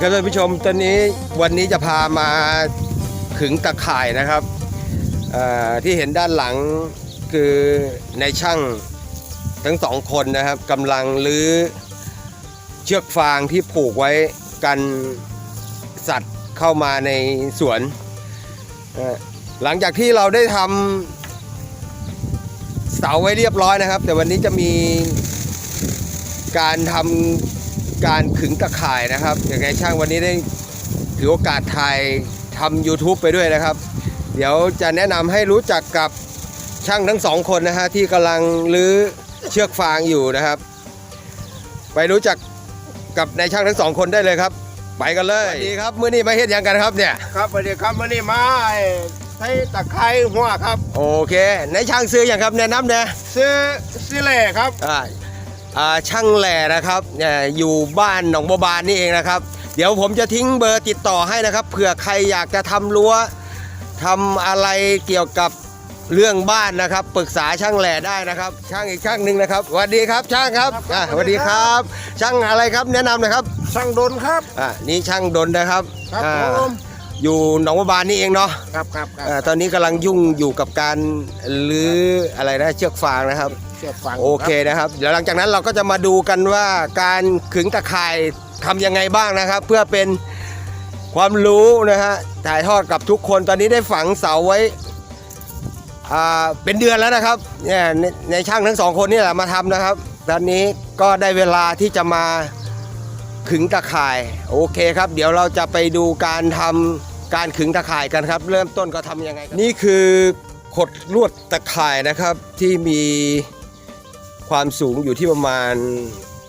ครับท่านผู้ชมตอนนี้วันนี้จะพามาขึงตะข่ายนะครับที่เห็นด้านหลังคือในช่างทั้งสองคนนะครับกำลังลื้อเชือกฟางที่ผูกไว้กันสัตว์เข้ามาในสวน หลังจากที่เราได้ทำเสาไว้เรียบร้อยนะครับ แต่วันนี้จะมีการทำ การขึงตะข่ายนะครับอย่างไรช่างวันนี้ได้ถือโอกาสถ่ายทำ YouTube ไปด้วยนะครับ เดี๋ยวจะแนะนำให้รู้จักกับช่างทั้งสองคนนะฮะที่กำลังลื้อเชือกฟางอยู่นะครับ ไปรู้จักกับนายช่างทั้งสองคนได้เลยครับ ไปกันเลยสวัสดีครับมื้อนี้มาเฮ็ดหยังกันครับเนี่ย ครับสวัสดีครับวันนี้มาไอ้ใช้ตะไคร้หัวครับ โอเคนายช่างซื้ออย่างครับแนะนำเนี่ยซื้อซื้อเหล่ครับอ่าอ่า ช่างแหล่นะครับเนี่ยอยู่บ้านหนองบัวบานนี่เองนะครับ เดี๋ยวผมจะทิ้งเบอร์ติดต่อให้นะครับเผื่อใครอยากจะทำรั้วทำอะไรเกี่ยวกับเรื่องบ้านนะครับปรึกษาช่างแหล่ได้นะครับ ช่างอีกช่างหนึ่งนะครับสวัสดีครับช่างครับอ่าสวัสดีครับ ช่างอะไรครับแนะนำหนะครับ ช่างดนครับอ่านี่ช่างดนนะครับครับอ่าผมอยู่หนองบัวบานนี่เองเนาะครับครับครับอ่าตอนนี้กำลังยุ่งอยู่กับการลื้ออะไรนะเชือกฟางนะครับ เชือกฝังโอเคนะครับเดี๋ยวหลังจากนั้นเราก็จะมาดูกันว่าการขึงตะข่ายทำยังไงบ้างนะครับ เพื่อเป็นความรู้นะฮะถ่ายทอดกับทุกคนตอนนี้ได้ฝังเสาไว้อ่าเป็นเดือนแล้วนะครับเนี่ยในในช่างทั้งสองคนนี่แหละมาทำนะครับ ตอนนี้ก็ได้เวลาที่จะมาขึงตะข่ายโอเคครับ เดี๋ยวเราจะไปดูการทำการขึงตะข่ายกันครับ เริ่มต้นก็ทำยังไงครับนี่คือขดลวดตะข่ายนะครับที่มี ความสูงอยู่ที่ประมาณ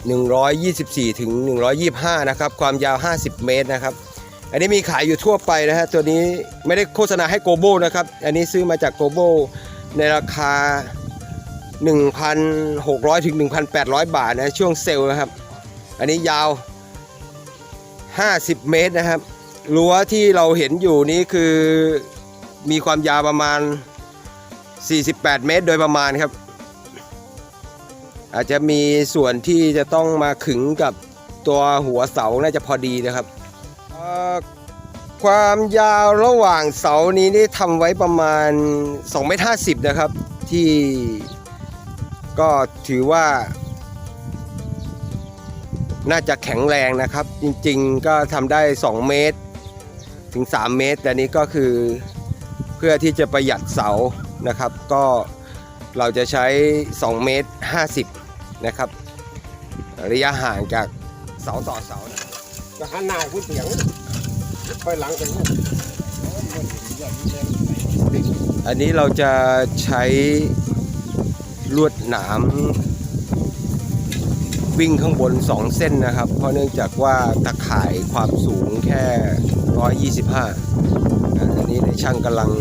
124ถึง125 นะครับ ความยาว 50 เมตรนะครับ อันนี้มีขายอยู่ทั่วไปนะฮะ ตัวนี้ไม่ได้โฆษณาให้โกโบนะครับ อันนี้ซื้อมาจากโกโบในราคา 1,600ถึง1,800 บาทนะ ช่วงเซลล์นะครับ อันนี้ยาว 50 เมตรนะครับ รั้วที่เราเห็นอยู่นี้คือมีความยาวประมาณ 48 เมตรโดยประมาณครับ อาจจะมีส่วนที่จะต้องมาขึงกับตัวหัวเสาน่าจะพอดีนะครับ ความยาวระหว่างเสานี้นี่ทำไว้ประมาณ2เมตร50 นะครับ ที่ก็ถือว่า น่าจะแข็งแรงนะครับ จริงๆก็ทำได้ 2 เมตร ถึง 3 เมตรแต่นี้ก็คือเพื่อที่จะประหยัดเสานะครับ ก็เราจะใช้ 2 เมตร 50 นะครับ ระยะห่างจากเสาต่อเสานะจะหันหน้าขึ้เสียงค่อยหลังไปนู่นอันนี้เราจะใช้ลวดหนามวิ่งข้างบน 2 เส้นนะครับ เพราะเนื่องจากว่าตะข่ายความสูงแค่ 125 อันนี้ในช่างกำลัง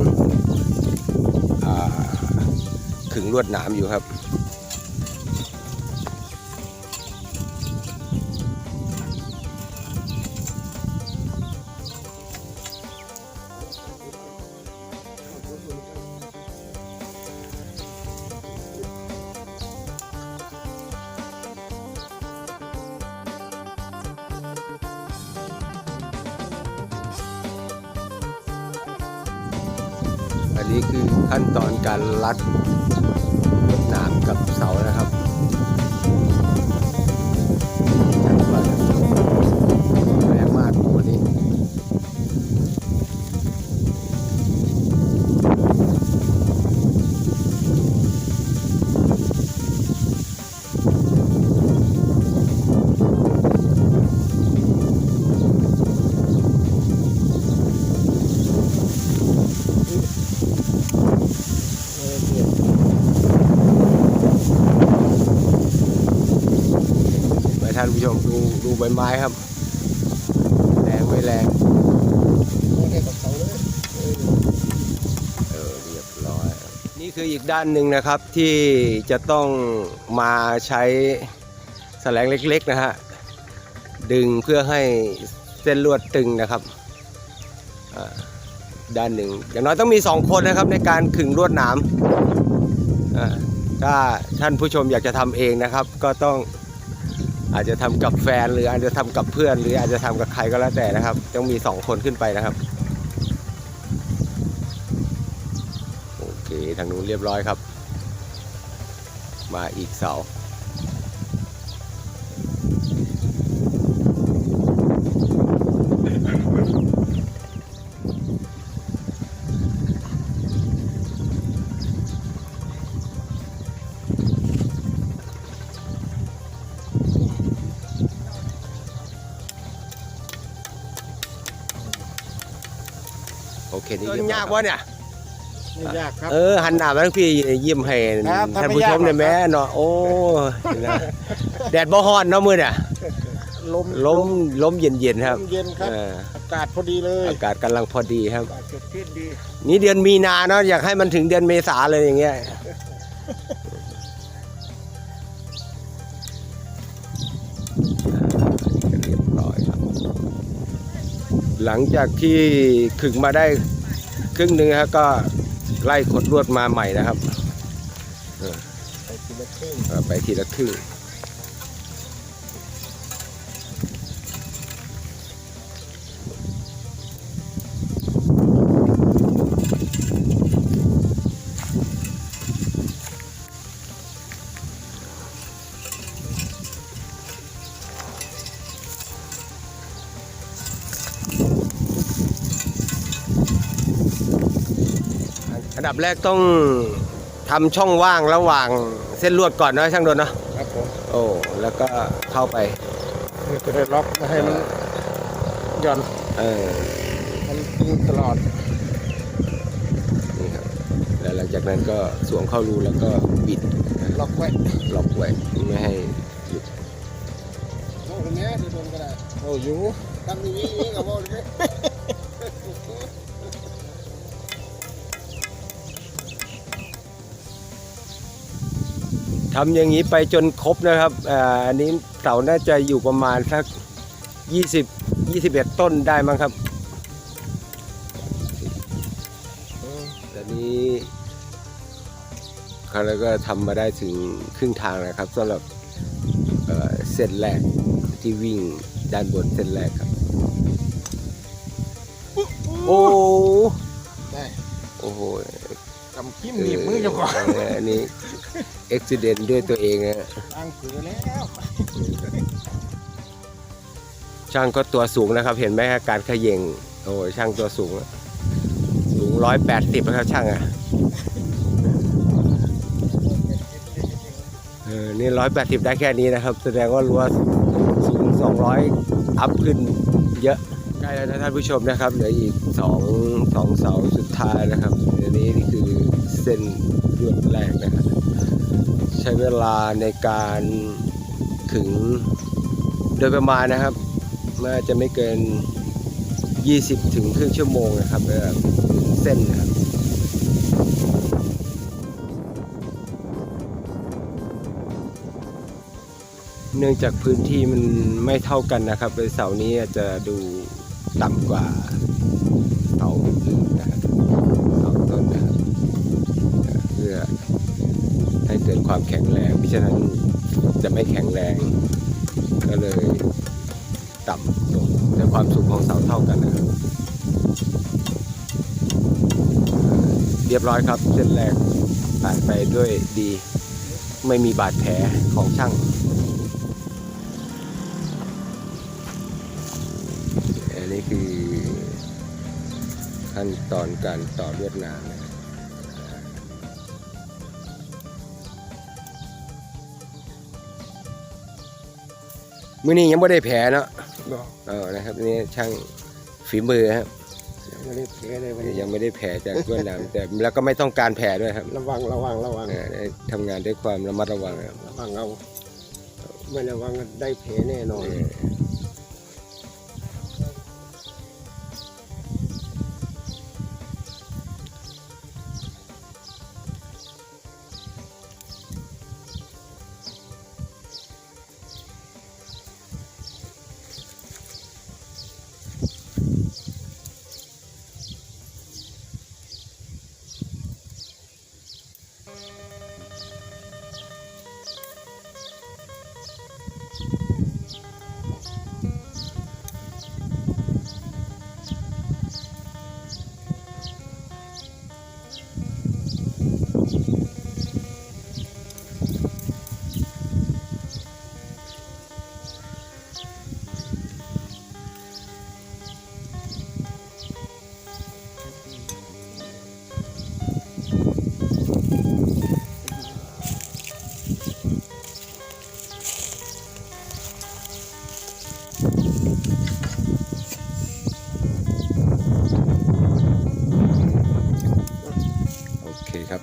ขึงลวดหนามอยู่ครับ นี้คือขั้นตอนการรัดลวดหนามกับเสานะครับ ผู้ชมดูดูใบไม้ครับ แรงไม่แรงเออเรียบร้อย นี่คืออีกด้านหนึ่งนะครับที่จะต้องมาใช้แสลงเล็กๆนะฮะ ดึงเพื่อให้เส้นลวดตึงนะครับอ่าด้านหนึ่งอย่างน้อยต้องมีสองคนนะครับในการขึงลวดหนามอ่าถ้าท่านผู้ชมอยากจะทำเองนะครับ ก็ต้อง อาจจะทำกับแฟนหรืออาจจะทำกับเพื่อน หรืออาจจะทำกับใครก็แล้วแต่นะครับ ต้องมีสองคนขึ้นไปนะครับ โอเคทางนู้นเรียบร้อยครับ มาอีกเสา โอเคนี่เรียบร้อยยากครับวะเนี่ย ไม่ยากครับ เออหันหน้ามาทั้งพี่ยิ้มให้ครับท่านทำไม่ผู้ชมยากหรอกได้ไหมเนาะโอ้นะแดดบ่ฮ้อนเนาะมื้อเนี่ยลมลมลมเย็นๆครับเย็นครับ เอออากาศพอดีเลยอากาศกำลังพอดีครับอากาศสดชื่นดี นี่เดือนมีนาเนาะอยากให้มันถึงเดือนเมษาเลยอย่างเงี้ยเรียบร้อยครับ หลังจากที่ขึงมาได้ ครึ่งหนึ่งครับก็ไล่ขดลวดมาใหม่นะครับไปทีละครึ่ง อ่อไปทีละครึ่งอันดับแรกต้องทำช่องว่างระหว่างเส้นลวดก่อนเนอะช่างโดนเนาะครับผมโอ้แล้วก็เข้าไปเพื่อจะได้ล็อกไม่ให้มันหย่อนเออมันตึงตลอดนี่ครับแล้วหลังจากนั้นก็สวมเข้ารูแล้วก็บิดล็อกไว้ล็อกไว้ไม่ให้หลุดโอ้ตรงนี้ดูตรงก็ได้โอ้อยู่ตั้งอย่างนี้อย่างนี้กับโบเลย ทำอย่างนี้ไปจนครบนะครับอ่าอันนี้เสาน่าจะอยู่ประมาณสัก20 21 ต้นได้มั้งครับตอนนี้เขาแล้วก็ทำมาได้ถึงครึ่งทางนะครับสำหรับเอ่อเส้นแรกที่วิ่งด้านบนเส้นแรกครับ โอ้ได้โอ้โหกำกิ้มหนีบมือเจ้าของเอออันนี้เอ็กซิเดนด้วยตัวเองนะตั้งผือแล้วช่างก็ตัวสูงนะครับ เห็นไหมครับการเขย่งโอ้ยช่างตัวสูงอะสูงร้อยแปดสิบนะครับช่างอะเออนี่ร้อยแปดสิบได้แค่นี้นะครับ แสดงว่ารั้วสูงสองร้อยอัพขึ้นเยอะใกล้แล้วนะท่านผู้ชมนะครับเหลืออีกสองสองเสาสุดท้ายนะครับอันนี้นี่คือเส้นลวดแรกนะครับ ใช้เวลาในการขึงโดยประมาณนะครับน่าจะไม่เกิน 20 ถึงครึ่งชั่วโมงนะครับเออเส้นนะครับเนื่องจากพื้นที่มันไม่เท่ากันนะครับเลยเสานี้จะดูต่ำกว่า ความแข็งแรงมิฉะนั้นจะไม่แข็งแรง ก็เลยต่ำลงแต่ความสูงของเสาเท่ากันนะครับเรียบร้อยครับเส้นแรกผ่านไปด้วยดี ไม่มีบาดแผลของช่างอันนี้คือขั้นตอนการต่อลวดนามนะ มื้อนี้ยังไม่ได้แผลเนาะบอกเออนะครับนี่ช่างฝีมือครับไม่ได้เพเลยวันนี้ยังไม่ได้แผลจากลวดหนามแต่แล้วก็ไม่ต้องการแผลด้วยครับระวังระวังระวังเออได้ทำงานด้วยความระมัดระวังครับระวังเอาไม่ระวังได้เพแน่นอน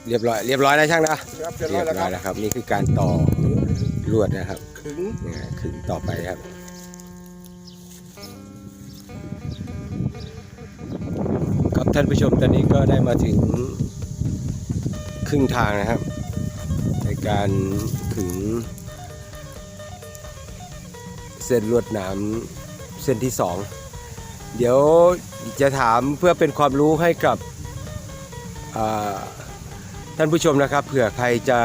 เออเรียบร้อยเรียบร้อยนะช่างนะครับเรียบเรีร้อยยบแล้วคร้อรัยบแล้วครับ นี่คือการต่อลวดนะครับขึงเนี่ยขึงต่อไปครับครับท่านผู้ชมตอนนี้ก็ได้มาถึงครึ่งทางนะครับ ในการขึงเส้นลวดหนามเส้นที่สองเดี๋ยวจะถามเพื่อเป็นความรู้ให้กับอ่า ท่านผู้ชมนะครับเผื่อใครจะ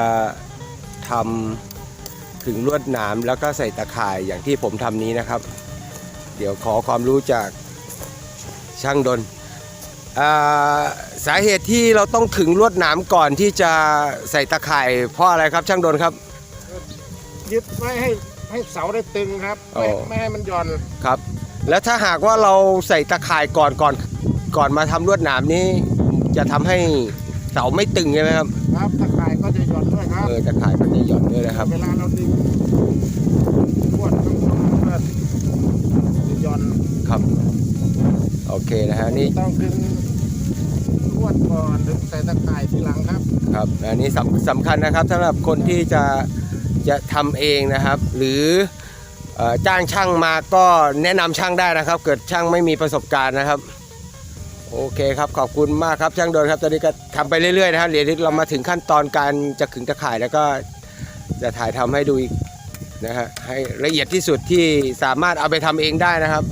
ทำขึงลวดหนามแล้วก็ใส่ตะข่ายอย่างที่ผมทำนี้นะครับ เดี๋ยวขอความรู้จากช่างดนอ่าสาเหตุที่เราต้องขึงลวดหนามก่อนที่จะใส่ตะข่ายเพราะอะไรครับช่างดนครับ ยึดไว้ให้ให้เสาได้ตึงครับไม่อ๋อไม่ให้มันหย่อนครับ แล้วถ้าหากว่าเราใส่ตะข่ายก่อนก่อนก่อนมาทำลวดหนามนี้ จะทำให้ เสาไม่ตึงใช่ไหมครับ ครับตะข่ายก็จะหย่อนด้วยครับ เออตะข่ายก็จะหย่อนด้วยนะครับ เวลาเราดึงขวดต้องต้องก็จะหย่อนครับ โอเคนะฮะนี่ต้องดึงขวดก่อนถึงใส่ตะข่ายทีหลังครับ ครับอันนี้สำสำคัญนะครับสำหรับคนที่จะจะทำเองนะครับ หรือเอ่อจ้างช่างมาก็แนะนำช่างได้นะครับ เกิดช่างไม่มีประสบการณ์นะครับ โอเคครับขอบคุณมากครับช่างโดนครับตอนนี้ก็ทำไปเรื่อยๆนะครับเดี๋ยวเรามาถึงขั้นตอนการจะขึงตะข่ายแล้วก็จะถ่ายทำให้ดูอีกนะฮะให้ละเอียดที่สุดที่สามารถเอาไปทำเองได้นะครับ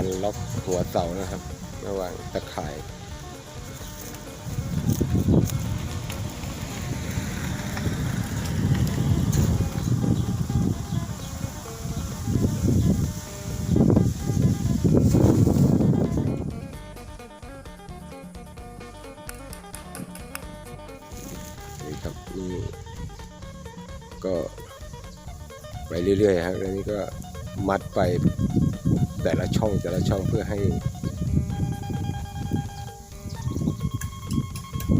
การล็อกหัวเสานะครับ ระหว่างตะข่ายนี่ครับนี่ก็ไปเรื่อยๆครับแล้วนี่ก็มัดไป แต่ละช่องแต่ละช่องเพื่อให้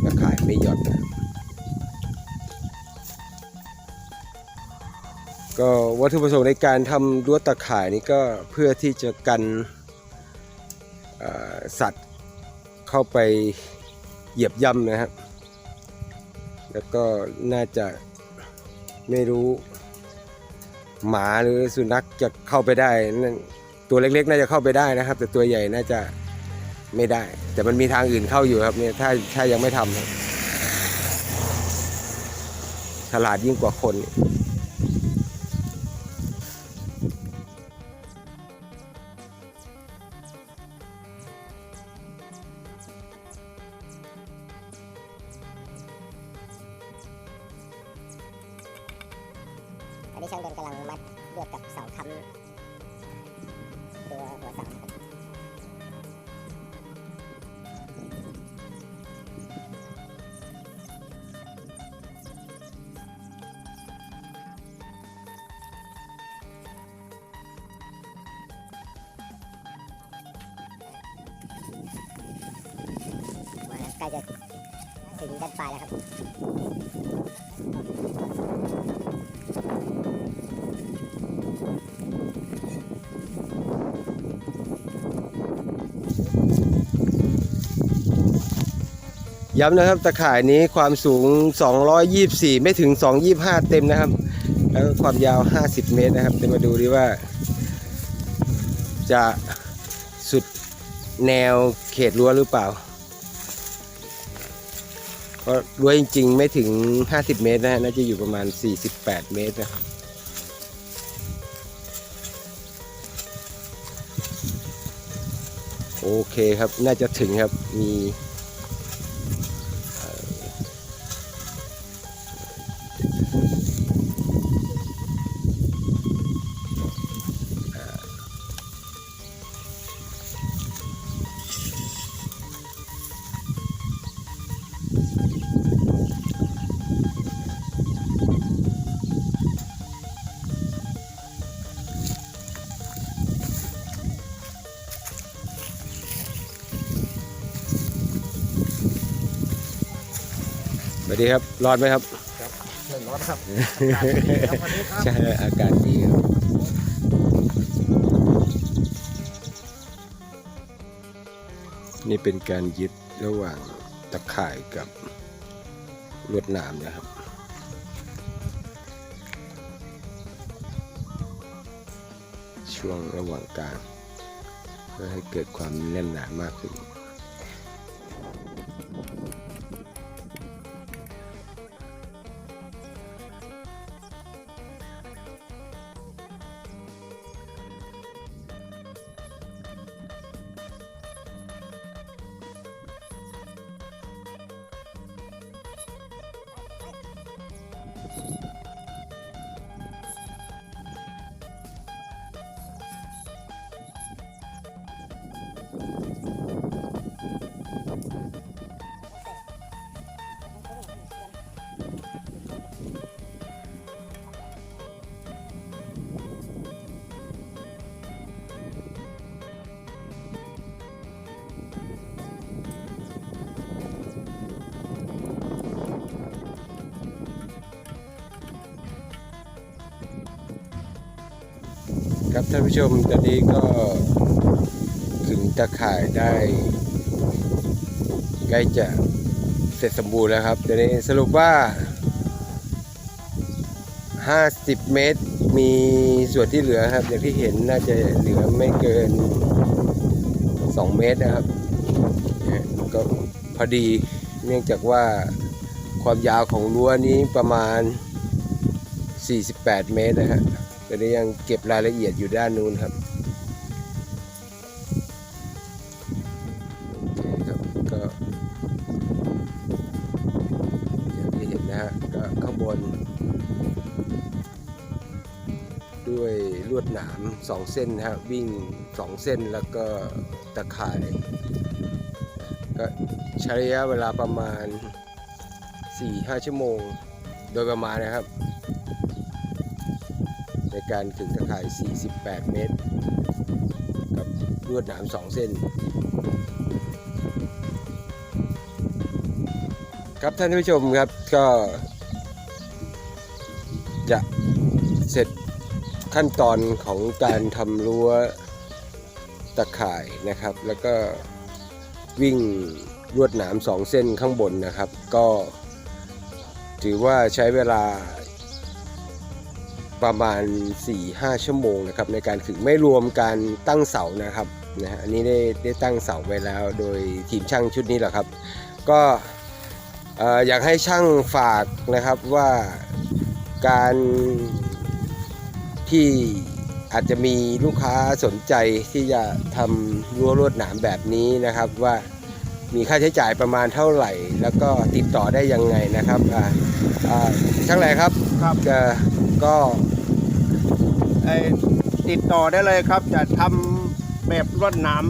ตะข่ายไม่หย่อนนะก็วัตถุประสงค์ในการทำรั้วตะข่ายนี่ก็เพื่อที่จะกันสัตว์เข้าไปเหยียบย่ำนะครับ แล้วก็น่าจะไม่รู้หมาหรือสุนัขจะเข้าไปได้นั่น ตัวเล็กๆ น่าจะเข้าไปได้นะครับ แต่ตัวใหญ่น่าจะไม่ได้ แต่มันมีทางอื่นเข้าอยู่ครับเนี่ยถ้าถ้ายังไม่ทำฉลาดยิ่งกว่าคน ใกล้จะถึงด้านปลายแล้วครับย้ำนะครับตะข่ายนี้ความสูง 224 ไม่ถึง 225 เต็มนะครับ แล้วความยาว 50 เมตรนะครับเดี๋ยวมาดูดีว่า จะสุดแนวเขตรั้วหรือเปล่า ก็รั้วจริง ๆ ไม่ถึง 50 เมตรนะฮะน่าจะอยู่ประมาณ 48 เมตรนะครับโอเคครับ น่าจะถึงครับมี รับร้อนไหมครับเรื่องร้อนครับใช่อากาศดีครับนี่เป็นการยึดระหว่างตะข่ายกับลวดหนามนะครับ ช่วงระหว่างกลางเพื่อให้เกิดความแน่นหนามากขึ้น ครับท่านผู้ชมตอนนี้ก็ถึงตะข่ายได้ใกล้จะเสร็จสมบูรณ์แล้วครับตอนนี้สรุปว่า 50 เมตรมีส่วนที่เหลือครับ อย่างที่เห็นน่าจะเหลือไม่เกิน 2 เมตรนะครับ ก็พอดีเนื่องจากว่าความยาวของรั้วนี้ประมาณ 48 เมตรนะฮะ ตอนนี้ยังเก็บรายละเอียดอยู่ด้านนู้นครับโอเคครับก็อย่างที่เห็นนะฮะก็ข้างบน ด้วยลวดหนาม2เส้นนะฮะวิ่ง2เส้นแล้วก็ตะข่าย ก็ใช้ระยะเวลาประมาณ 4-5 ชั่วโมง โดยประมาณนะครับ ในการขึงตะข่าย 48 เมตร กับลวดหนาม 2 เส้น ครับท่านผู้ชมครับก็จะเสร็จขั้นตอนของการทำรั้วตะข่ายนะครับ แล้วก็วิ่งลวดหนาม2เส้นข้างบนนะครับ ก็ถือว่าใช้เวลา ประมาณ 4-5 ชั่วโมงนะครับในการขึงไม่รวมการตั้งเสานะครับนะฮะอันนี้ได้ได้ตั้งเสาไว้แล้วโดยทีมช่างชุดนี้แหละครับ ก็เอ่ออยากให้ช่างฝากนะครับว่าการที่อาจจะมีลูกค้าสนใจที่จะทำรั้วลวดหนามแบบนี้นะครับว่ามีค่าใช้จ่ายประมาณเท่าไหร่ แล้วก็ติดต่อได้ยังไงนะครับอ่าอ่าช่างแหล่ครับครับ ก็ก็ไอ้ติดต่อได้เลยครับ จะทำแบบรวดหนาม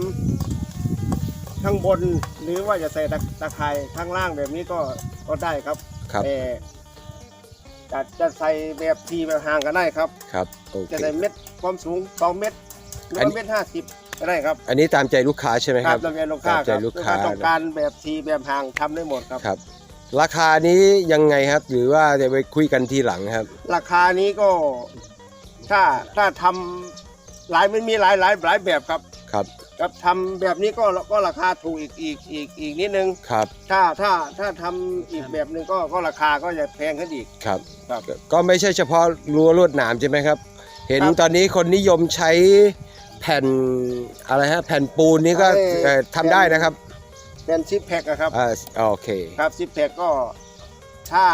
ข้างบนหรือว่าจะใส่ตะตะไคร่ข้างล่างแบบนี้ก็ก็ได้ครับครับแต่จะจะใส่แบบทีแบบห่างก็ได้ครับครับโอเคจะได้เม็ดความสูง2เม็ดหรืออันว่าเม็ดห้าสิบก็ได้ครับ อันนี้ตามใจลูกค้าใช่ไหมครับตามใจลูกค้าตามใจครับลูกค้าถ้ต้องการแบบทีแบบห่างทำได้หมดครับครับ ราคานี้ยังไงครับ หรือว่าจะไปคุยกันทีหลังครับ ราคานี้ก็ถ้าถ้าทำหลายไม่มีหลายหลายหลายแบบครับครับกับทำแบบนี้ก็ก็ราคาถูกอีกอีกอีกอีกนิดนึง ครับถ้าถ้าถ้าทำอีกแบบหนึ่งก็ก็ราคาก็จะแพงขึ้นอีก ครับ ครับ ก็ก็ไม่ใช่เฉพาะรั้วลวดหนามใช่ไหมครับ เห็นครับตอนนี้คนนิยมใช้แผ่นอะไรฮะแผ่นปูนนี้ก็ไอ้เอ่อทำได้นะครับ เป็นซิปแพคอะครับอ่าโอเค ครับซิปแพคก็ถ้า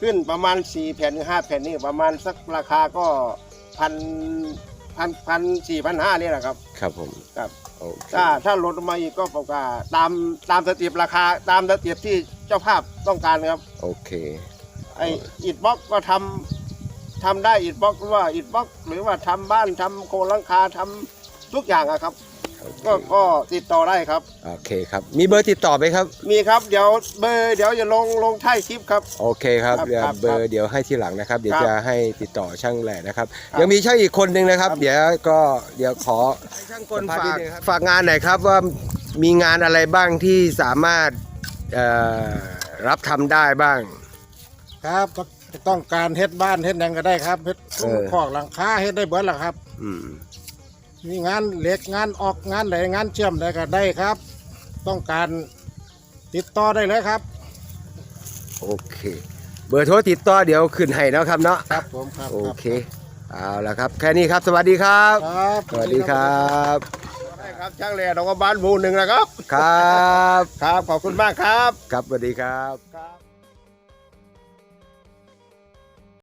ขึ้นประมาณ 4 แผ่นหรือ5แผ่นนี่ประมาณสักราคาก็พันพันพันสี่พันห้านี่แหละครับ ครับผมครับโอเคถ้าถ้าลดลงมาอีกก็บอกว่าตามตามสเติปราคาตามสเติปที่เจ้าภาพต้องการครับ โอเค ไออิดบล็อกก็ทำทำได้อิดบล็อกหรือว่าอิดบล็อกหรือว่าทำบ้านทำโครงหลังคาทำทุกอย่างอะครับ ก็ก็ติดต่อได้ครับ โอเคครับ มีเบอร์ติดต่อไหมครับ มีครับเดี๋ยวเบอร์เดี๋ยวจะลงลงท้ายคลิปครับ โอเคครับครับเดี๋ยวครับเบอร์เดี๋ยวให้ที่หลังนะครับ เดี๋ยวครับจะให้ติดต่อช่างแหล่นะครับ ครับยังมีช่างอีกคนหนึ่งนะครับ ครับ เดี๋ยวก็เดี๋ยวขอช่างกลสัมภาษณ์ฝากนิดนึงครับฝากงานหน่อยครับว่ามีงานอะไรบ้างที่สามารถเอ่อรับทำได้บ้าง ครับก็ต้องการเฮ็ดบ้านเฮ็ดหยังก็ได้ครับเฮ็ดเออขอกหลังคาเฮ็ดได้เบิดล่ะครับ อืม มีงานเหล็กงานออกงานใดงานเชื่อมใดก็ได้ครับ ต้องการติดต่อได้เลยครับ โอเค เบอร์โทรติดต่อเดี๋ยวขึ้นให้เนาะครับเนาะครับผมครับโอเคเอาละครับ แค่นี้ครับ สวัสดีครับ ครับสวัสดีครับได้ครับช่างแหล่ดอกกระบาลหมู่หนึ่งนะครับ ครับ ครับขอบคุณมากครับ ครับสวัสดีครับครับ